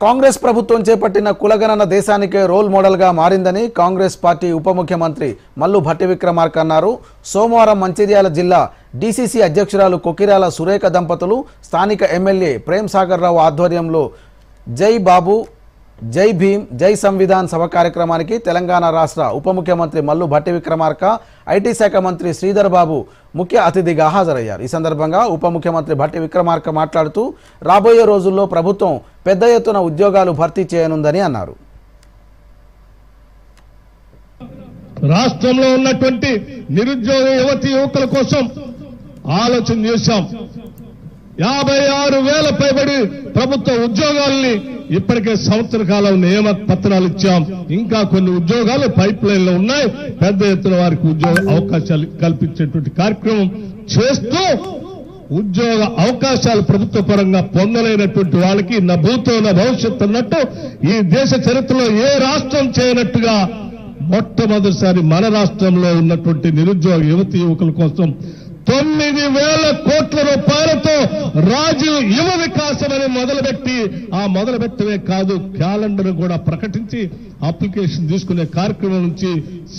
కాంగ్రెస్ ప్రభుత్వం చేపట్టిన కులగణన దేశానికే రోల్ మోడల్గా మారిందని కాంగ్రెస్ పార్టీ ఉప ముఖ్యమంత్రి మల్లు భట్టి విక్రమార్క అన్నారు. సోమవారం మంచిర్యాల జిల్లా డీసీసీ అధ్యక్షురాలు కొకిరాల సురేఖ దంపతులు స్థానిక ఎమ్మెల్యే ప్రేమ్ సాగర్ రావు ఆధ్వర్యంలో జై బాబు జై భీమ్ జై సంవిధాన్ సభ కార్యక్రమానికి తెలంగాణ రాష్ట్ర ఉప ముఖ్యమంత్రి మల్లు భట్టి విక్రమార్క ఐటీ శాఖ మంత్రి శ్రీధర్ బాబు ముఖ్య అతిథిగా హాజరయ్యారు. ఈ సందర్భంగా ఉప ముఖ్యమంత్రి భట్టి విక్రమార్క మాట్లాడుతూ రాబోయే రోజుల్లో ప్రభుత్వం పెద్ద ఎత్తున ఉద్యోగాలు భర్తీ చేయనుందని అన్నారు. రాష్ట్రంలో ఉన్నటువంటి నిరుద్యోగ యువతి యువకుల కోసం ఆలోచన చేశాం. యాభై ఆరు వేల పైబడి ప్రభుత్వ ఉద్యోగాల్ని ఇప్పటికే సంవత్సర కాలం నియమ పత్రాలు ఇచ్చాం. ఇంకా కొన్ని ఉద్యోగాలు పైప్ లైన్లో ఉన్నాయి. పెద్ద ఎత్తున వారికి ఉద్యోగ అవకాశాలు కల్పించేటువంటి కార్యక్రమం చేస్తూ ఉద్యోగ అవకాశాలు ప్రభుత్వ పరంగా పొందలేనటువంటి వాళ్ళకి నా భూతో నా భవిష్యత్తు అన్నట్టు ఈ దేశ చరిత్రలో ఏ రాష్ట్రం చేయనట్టుగా మొట్టమొదటిసారి మన రాష్ట్రంలో ఉన్నటువంటి నిరుద్యోగ యువతి యువకుల కోసం తొమ్మిది వేల కోట్ల రూపాయలు రాజు యువ వికాసం అని మొదలుపెట్టి ఆ మొదలుపెట్టమే కాదు క్యాలెండర్ కూడా ప్రకటించి అప్లికేషన్ తీసుకునే కార్యక్రమం నుంచి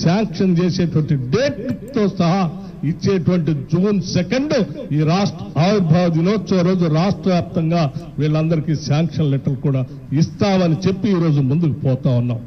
శాంక్షన్ చేసేటువంటి డేట్తో సహా ఇచ్చేటువంటి జూన్ సెకండ్ ఈ రాష్ట్ర ఆవిర్భావ దినోత్సవ రోజు రాష్ట్ర వ్యాప్తంగా వీళ్ళందరికీ శాంక్షన్ లెటర్ కూడా ఇస్తామని చెప్పి ఈ రోజు ముందుకు పోతా ఉన్నాం.